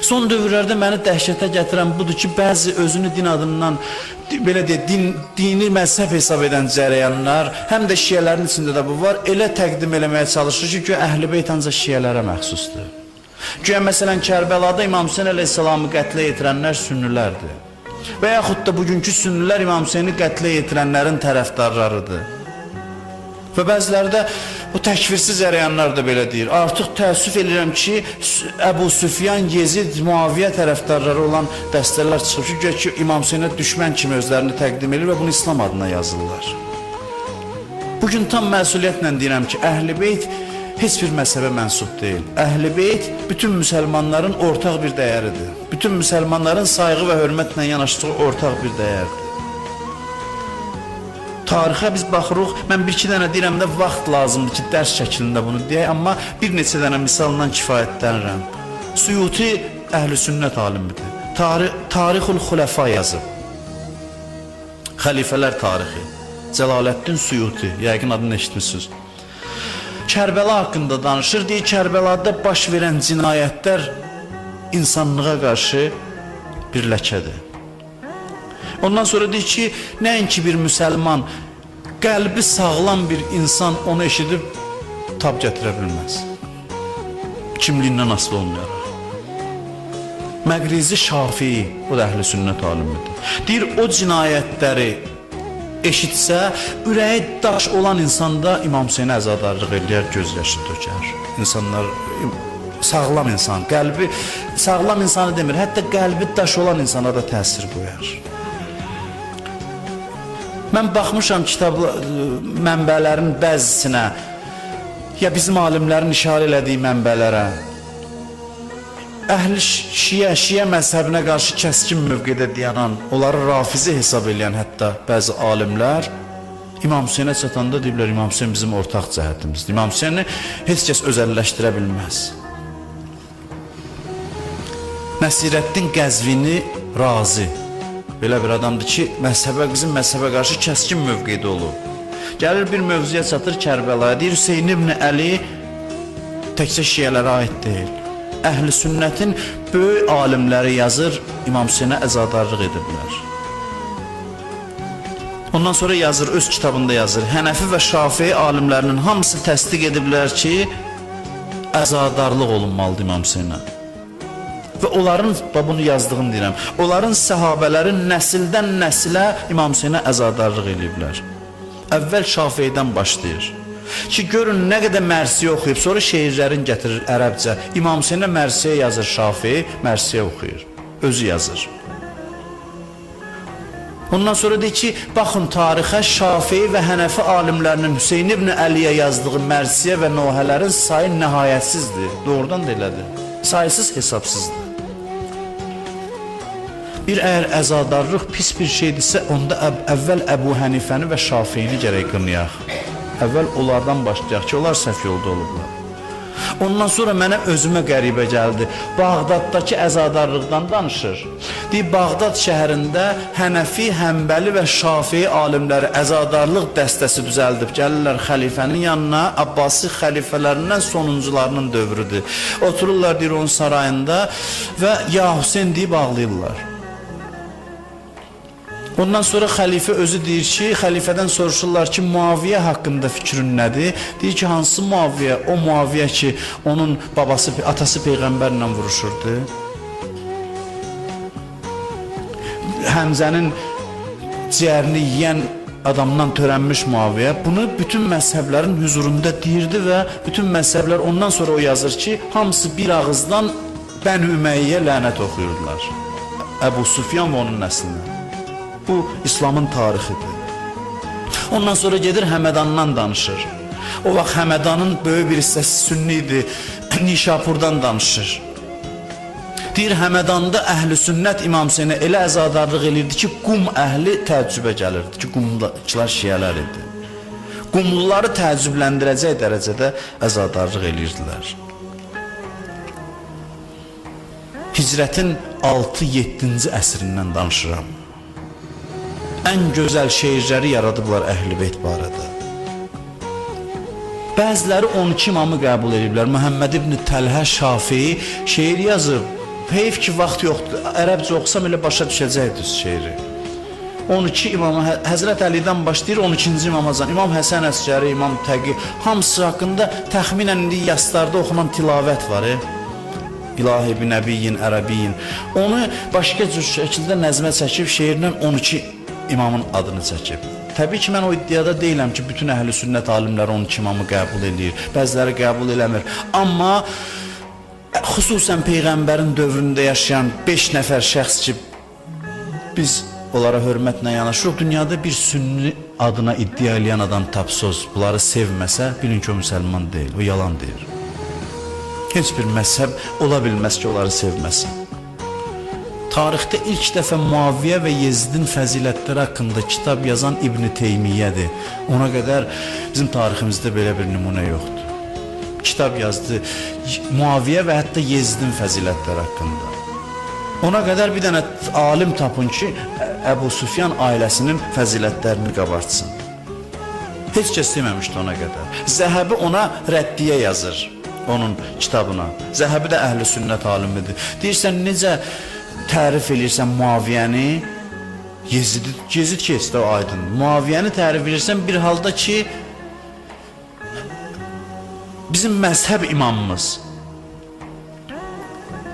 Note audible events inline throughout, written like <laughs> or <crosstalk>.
Son dövrlərdə məni dəhşətə gətirən budur ki, bəzi özünü din adından belə deyə din, dini məzhəb hesab edən cərəyanlar, həm də şiələrin içində də bu var, elə təqdim eləməyə çalışır ki, güya Əhl-i ancaq şiələrə məxsusdur. Güya məsələn Kərbəlada İmam Hüseyn əleyhissalamı qətlə yetirənlər sünnilərdir. Və yaxud da bugünkü sünnilər İmam Hüseyni qətlə yetirənlərin tərəfdarlarıdır. Və bəziləri də bu təkfirsiz cərəyanlar da belə deyir. Artıq təəssüf edirəm ki, Əbu Süfyan, Yezid, Muaviyə tərəfdarları olan dəstələr çıxıb ki, ki İmam Hüseynə düşmən kimi özlərini təqdim edir və bunu İslam adına yazırlar. Bugün tam məsuliyyətlə deyirəm ki, Əhl-i Beyt heç bir məzhəbə mənsub deyil. Əhl-i Beyt bütün müsəlmanların ortaq bir dəyəridir. Bütün müsəlmanların sayğı və hörmətlə yanaşdığı ortaq bir dəyərdir. Tarixə biz baxırıq. Mən bir-iki dənə deyirəm də vaxt lazımdır ki, dərs şəklində bunu deyək, amma bir neçə dənə misalla kifayətlənirəm. Suyuti əhl-i sünnət alimidir. Tarix Tarixul Xulafa yazıb. Xəlifələr tarixi. Cəlaləddin Suyuti, yəqin adını eşitmisiniz. Kərbəla haqqında danışır. Deyir, Kərbəlada baş verən cinayətlər insanlığa qarşı bir ləkədir. Ondan sonra deyir ki, nəinki bir müsəlman, qəlbi sağlam bir insan onu eşidib tab gətirə bilməz. Kimliyindən asılı olmayaraq. Məqrizi Şafii, o da əhl-i sünnət alimidir. Deyir, o cinayətləri eşitsə, ürəyi daş olan insanda İmam Hüseynə əzadarlıq eləyər, göz yaşı tökər. İnsanlar sağlam insan, qəlbi sağlam insanı demir, hətta qəlbi daş olan insana da təsir qoyar. Mən baxmışam kitab mənbələrin bəzisinə ya bizim alimlərin işarə elədiyi mənbələrə. Əhl-i Şiə, Şiə məzhəbinə qarşı kəskin mövqedə dayanan, onları rafizi hesab edən hətta bəzi alimlər İmam Hüseynə çatanda deyiblər İmam Hüseyn bizim ortaq cəhətimizdir. İmam Hüseyni heç kəs özəlləşdirə bilməz. Nəsirəddin Qəzvini razi belə bir adamdır ki, məzhəbə bizim məzhəbə qarşı kəskin mövqedə olub. Gəlir bir mövzuya çatır Kərbəlaya, deyir Hüseyn ibn Əli təkcə şiələrə aid deyil. Əhl-i sünnətin böyük alimləri yazır, İmam Hüseynə əzadarlıq ediblər. Ondan sonra yazır, öz kitabında yazır. Hənəfi və Şafii alimlərinin hamısı təsdiq ediblər ki, əzadarlıq olunmalıdır İmam Hüseynə. Və onların, bax bunu yazdığını deyirəm, onların səhabələrin nəsildən nəsilə İmam Hüseynə əzadarlıq eləyiblər. Əvvəl Şafiidən başlayır. Ki görün nə qədər mərsiyə oxuyub, sonra şeirlərin gətirir ərəbcə. İmam Hüseynə mərsiyə yazır Şafii, mərsiyə oxuyur. Özü yazır. Ondan sonra deyir ki, baxın tarixə Şafii və Hənəfi alimlərinin Hüseyn ibn Əliyə yazdığı mərsiyə və nohələrin sayı nəhayətsizdir. Doğrudan da elədir. Sayısız hesabsızdır. Bir əgər əzadarlıq pis bir şeydirsə, onda əv əvvəl Əbu Hənifəni və Şafiyini gərək qınayaq. Əvvəl onlardan başlayaq ki, onlar səhv yolda olublar. Ondan sonra mənə özümə qəribə gəldi. Bağdaddakı əzadarlıqdan danışır. Deyir, Bağdad şəhərində Hənəfi, Həmbəli və Şafii alimləri əzadarlıq dəstəsi düzəldib gəlirlər xəlifənin yanına. Abbasi xəlifələrindən sonuncularının dövrüdür. Otururlar deyir onun sarayında və ya Hüseyn deyib ağlayırlar. Ondan sonra xəlifə özü deyir ki, xəlifədən soruşurlar ki, Muaviyə haqqında fikrin nədir? Deyir ki, hansı Muaviyə? O Muaviyə ki, onun babası, atası peyğəmbərlə vuruşurdu. Həmzənin ciyərini yeyən adamdan törənmiş Muaviyə bunu bütün məzhəblərin huzurunda deyirdi və bütün məzhəblər ondan sonra o yazır ki, hamısı bir ağızdan Bəni Ümeyyə lənət oxuyurdular. Əbu Sufyan və onun nəslinə. Bu İslamın tarixidir. Ondan sonra gedir Həmədandan danışır. O vaxt Həmədanın böyük bir hissəsi sünni idi. <clears throat> Nişapurdan danışır. Deyir Həmədanda əhli sünnət İmam Hüseynə elə əzadarlıq elirdi ki, qum əhli təəccübə gəlirdi ki, qumdakılar şiələr idi. Qumluları təəccübləndirəcək dərəcədə əzadarlıq eləyirdilər. Hicrətin 6-7-ci əsrindən danışıram. Ən gözəl şeirləri yaradıblar Əhl-i Beyt barədə. Bəziləri 12 imamı qəbul ediblər. Məhəmməd ibn Təlhə Şafii şeir yazıb. heyf ki vaxt yoxdur. Ərəbcə oxusam elə başa düşəcəkdiniz şeiri. 12 imama Hə- Həzrət Əlidən başlayır 12-ci imamazan. İmam Həsən Əsgəri, İmam Təqi hamısı haqqında təxminən indi yaslarda oxunan tilavət var. E? İlahi bi nəbiyyin ərəbiyyin. Onu başqa cür şəkildə nəzmə çəkib şeirlə 12 imamın adını çəkib. Təbii ki, mən o iddiada deyiləm ki, bütün əhl-i sünnət alimləri 12 imamı qəbul eləyir. Bəziləri qəbul eləmir. Amma xüsusən peyğəmbərin dövründə yaşayan 5 nəfər şəxs ki, biz onlara hörmətlə yanaşırıq. Dünyada bir sünni adına iddia eləyən adam tapsız, bunları sevməsə, bilin ki, o müsəlman deyil, o yalan deyir. Heç bir məzhəb ola bilməz ki, onları sevməsin. Tarixdə ilk dəfə Muaviyə və Yezdin fəzilətləri haqqında kitab yazan İbn Teymiyyədir. Ona qədər bizim tariximizdə belə bir nümunə yoxdur. Kitab yazdı Muaviyə və hətta Yezdin fəzilətləri haqqında. Ona qədər bir dənə alim tapın ki, Əbu Sufyan ailəsinin fəzilətlərini qabartsın. Heç kəs deməmişdi ona qədər. Zəhəbi ona rəddiyə yazır onun kitabına. Zəhəbi də əhli sünnət alimidir. Deyirsən necə tərif eləyirsən Muaviyəni? Yezid Yezid keçdi o aydın. Muaviyəni tərif edirsən bir halda ki bizim məzhəb imamımız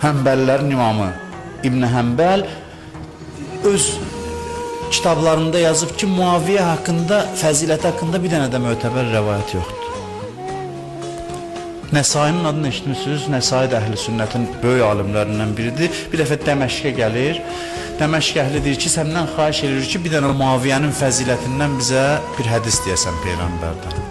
Həmbəllərin imamı İbn Həmbəl öz kitablarında yazıb ki, Muaviyə haqqında, fəzilət haqqında bir dənə də mötəbər rəvayət yoxdur. Nəsainin adını eşitmisiniz? Nəsai də əhl-i sünnətin böyük alimlərindən biridir. Bir dəfə Dəməşqə gəlir. Dəməşq əhli deyir ki, səndən xahiş edirik ki, bir dənə Muaviyənin fəzilətindən bizə bir hədis deyəsən peyğəmbərdən.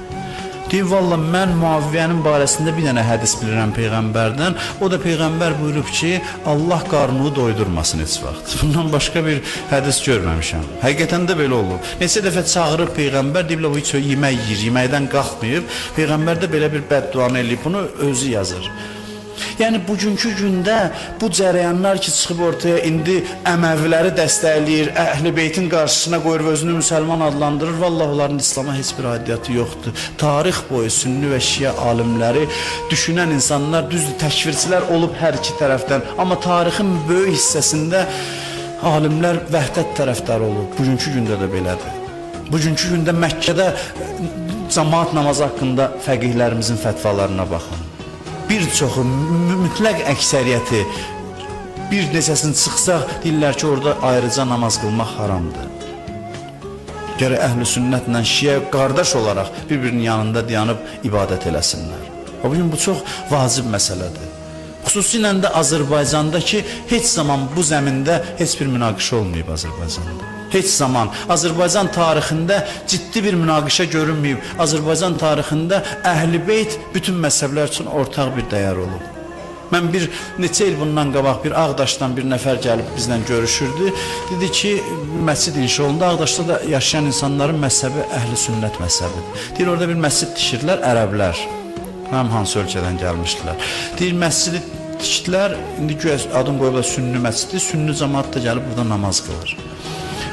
Deyir, valla mən Muaviyənin barəsində bir dənə hədis bilirəm Peyğəmbərdən. O da Peyğəmbər buyurub ki, Allah qarnını doydurmasın heç vaxt. <laughs> Bundan başqa bir hədis görməmişəm. Həqiqətən də belə olub. Neçə dəfə çağırıb Peyğəmbər deyiblər, o heç yemək yeyir, yeməkdən qalxmayıb. Peyğəmbər də belə bir bədduanı eləyib, bunu özü yazır. Yəni bugünkü gündə bu cərəyanlar ki çıxıb ortaya indi Əməviləri dəstəkləyir, Əhl-i Beytin qarşısına qoyur və özünü müsəlman adlandırır. Vallahi onların İslam'a heç bir aidiyyəti yoxdur. Tarix boyu Sünni və Şiə alimləri, düşünən insanlar, düzdür, təkfirçilər olub hər iki tərəfdən, amma tarixin böyük hissəsində alimlər vəhdət tərəfdarı olub. Bugünkü gündə də belədir. Bugünkü gündə Məkkədə cemaat namazı haqqında fəqihlərimizin fətvalarına baxın bir çoxu mü- mütləq əksəriyyəti bir neçəsini çıxsaq deyirlər ki, orada ayrıca namaz qılmaq haramdır. Gərək əhl-i sünnətlə şiə qardaş olaraq bir-birinin yanında dayanıb ibadət eləsinlər. Və bu gün bu çox vacib məsələdir. Xüsusilə də Azərbaycanda ki, heç zaman bu zəmində heç bir münaqişə olmayıb Azərbaycanda. Heç zaman Azərbaycan tarixində ciddi bir münaqişə görünməyib. Azərbaycan tarixində Əhl-i Beyt bütün məzhəblər üçün ortaq bir dəyər olub. Mən bir neçə il bundan qabaq bir Ağdaşdan bir nəfər gəlib bizlə görüşürdü. Dedi ki, məscid inşa olundu. Ağdaşda da yaşayan insanların məzhəbi əhli sünnət məzhəbidir. Deyir orada bir məscid tikirlər ərəblər. Həm hansı ölkədən gəlmişdilər. Deyir məscidi tikdilər. İndi güya adın qoyublar Sünni məscidi. Sünni cəmaət də gəlib burada namaz qılır.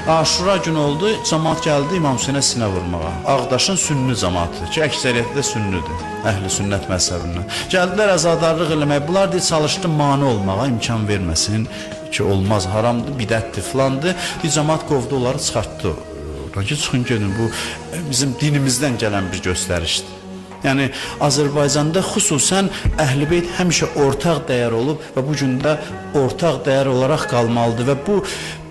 Aşura günü oldu, cəmaət gəldi İmam Hüseynə sinə vurmağa. Ağdaşın sünni cəmaatı ki, əksəriyyəti də sünnidir. Əhli sünnət məzhəbindən. Gəldilər azadarlıq eləməyə. Bunlar deyir çalışdı mane olmağa, imkan verməsin ki, olmaz, haramdır, bidətdir, filandır. Deyir cəmaət qovdu onları, çıxartdı. Oradan ki, çıxın gedin. Bu e, bizim dinimizdən gələn bir göstərişdir. Yəni Azərbaycanda xüsusən Əhl-i Beyt həmişə ortaq dəyər olub və bu gün də ortaq dəyər olaraq qalmalıdır və bu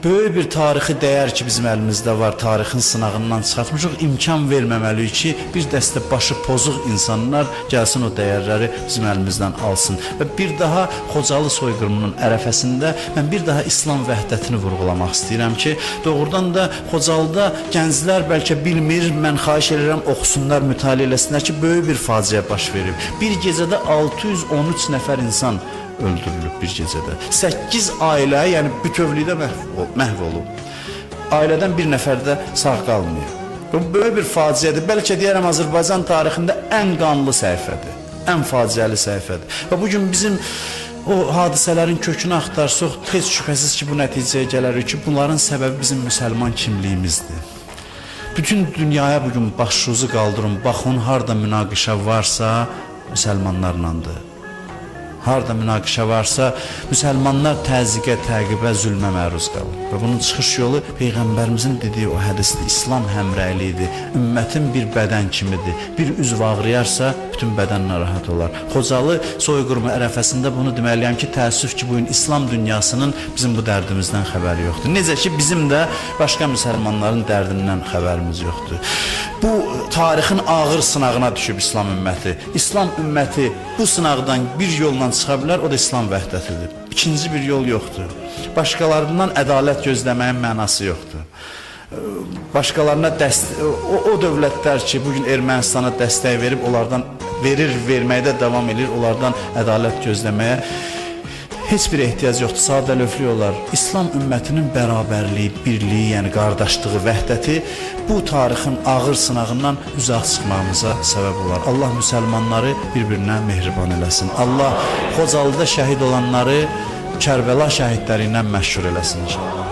böyük bir tarixi dəyər ki bizim əlimizdə var, tarixin sınağından çıxartmışıq, imkan verməməliyik ki, bir dəstə başı pozuq insanlar gəlsin o dəyərləri bizim əlimizdən alsın və bir daha Xocalı soyqırımının ərəfəsində mən bir daha İslam vəhdətini vurğulamaq istəyirəm ki, doğrudan da Xocalıda gənclər bəlkə bilmir, mən xahiş edirəm oxusunlar, mütaliə eləsinlər ki, böyük bir faciə baş verib. Bir gecədə 613 nəfər insan öldürülüb bir gecədə. 8 ailə, yəni bütövlükdə məhv, məhv olub. Ailədən bir nəfər də sağ qalmayıb. Bu böyük bir faciədir. Bəlkə deyərəm Azərbaycan tarixində ən qanlı səhifədir. Ən faciəli səhifədir. Və bu gün bizim o hadisələrin kökünü axtarsaq, heç şübhəsiz ki, bu nəticəyə gələrik ki, bunların səbəbi bizim müsəlman kimliyimizdir. Bütün dünyaya bugün başuzu qaldırın, baxın harda münaqişə varsa müsəlmanlarlandır. Harda münaqişə varsa, müsəlmanlar təzyiqə, təqibə, zülmə məruz qalır. Və bunun çıxış yolu peyğəmbərimizin dediyi o hədisdir. İslam həmrəylidir. Ümmətin bir bədən kimidir. Bir üzv ağrıyarsa, bütün bədən narahat olar. Xocalı soyqırımı ərəfəsində bunu deməliyəm ki, təəssüf ki, bu gün İslam dünyasının bizim bu dərdimizdən xəbəri yoxdur. Necə ki, bizim də başqa müsəlmanların dərdindən xəbərimiz yoxdur. Bu tarixin ağır sınağına düşüb İslam ümməti. İslam ümməti bu sınaqdan bir yolla çıxa bilər, o da İslam vəhdətidir. İkinci bir yol yoxdur. Başqalarından ədalət gözləməyin mənası yoxdur. Başqalarına dəst o, o dövlətlər ki, bu gün Ermənistana dəstək verib onlardan verir, verməkdə davam edir, onlardan ədalət gözləməyə heç bir ehtiyac yoxdur. Sadəlövhlük olar. İslam ümmətinin bərabərliyi, birliyi, yəni qardaşlığı, vəhdəti bu tarixin ağır sınağından uzaq çıxmağımıza səbəb olar. Allah müsəlmanları bir-birinə mehriban eləsin. Allah Xocalıda şəhid olanları Kərbəla şəhidləri ilə məşhur eləsin inşallah.